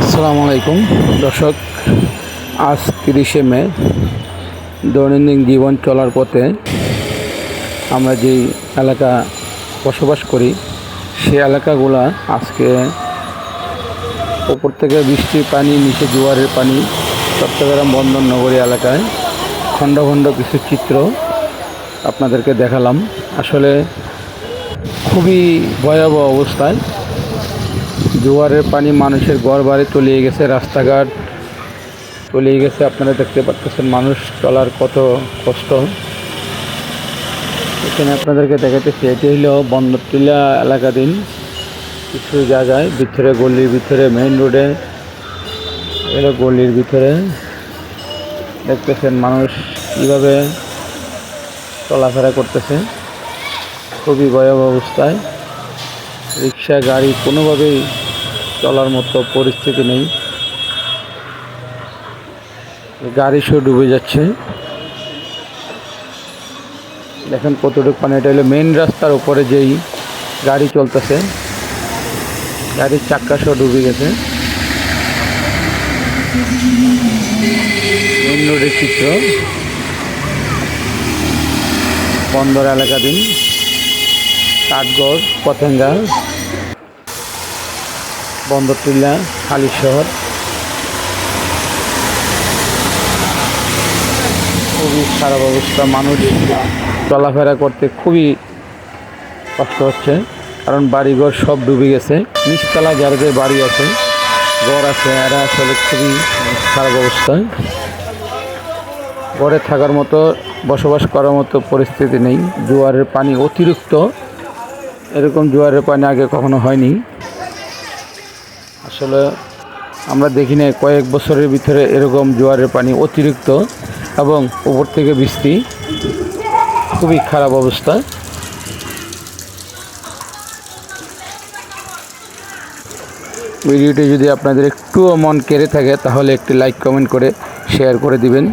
আসসালামু আলাইকুম। দর্শক, আজ তিরিশে মে, দৈনন্দিন জীবন চলার পথে আমরা যেই এলাকা বসবাস করি সেই এলাকাগুলা আজকে উপর থেকে বৃষ্টির পানি, নিচে জোয়ারের পানি, চট্টগ্রাম বন্দর নগরী এলাকায় খণ্ড খণ্ড কিছু চিত্র আপনাদেরকে দেখালাম। আসলে খুবই ভয়াবহ অবস্থায় জোয়ারের পানি মানুষের ঘর বাড়ি তলিয়ে গেছে, রাস্তাঘাট তলিয়ে গেছে। আপনারা দেখতে পাচ্ছেন মানুষ চলার কত কষ্ট। এখানে আপনাদেরকে দেখাতেছি এটি হলো বন্দরটিলা এলাকাধীন কিছু জায়গায় ভিতরে গলির ভিতরে মেইন রোডে এলো গলির ভিতরে। দেখতেছেন মানুষ কীভাবে চলাফেরা করতেছে। খুবই ভয়াবহ অবস্থায়। রিক্সা, গাড়ি কোনোভাবেই চলার মতো পরিস্থিতি নেই। গাড়ি সব ডুবে যাচ্ছে। দেখেন কতটুকু পানি, এটা হলো মেন রাস্তার উপরে যেই গাড়ি চলতেছে। গাড়ির চাক্কা সহ ডুবে গেছে। মেন চিত্র। বন্দর এলাকাধীন কাঠগড় পতেঙ্গা। বন্দরটিল্লা হালি শহর। খুবই খারাপ অবস্থা, মানুষ চলাফেরা করতে খুবই কষ্ট হচ্ছে, কারণ বাড়িঘর সব ডুবে গেছে। নিচতলা যাদের বাড়ি আছে, ঘর আছে, এরা আসলে খুবই খারাপ অবস্থা। ঘরে থাকার মতো, বসবাস করার মতো পরিস্থিতি নেই। জোয়ারের পানি অতিরিক্ত, এরকম জোয়ারের পানি আগে কখনো হয়নি। আসলে আমরা দেখি না কয়েক বছরের ভিতরে এরকম জোয়ারের পানি অতিরিক্ত এবং উপর থেকে বৃষ্টি। খুবই খারাপ অবস্থা। ভিডিওটি যদি আপনাদের একটুও মন কেড়ে থাকে, তাহলে একটি লাইক কমেন্ট করে শেয়ার করে দিবেন।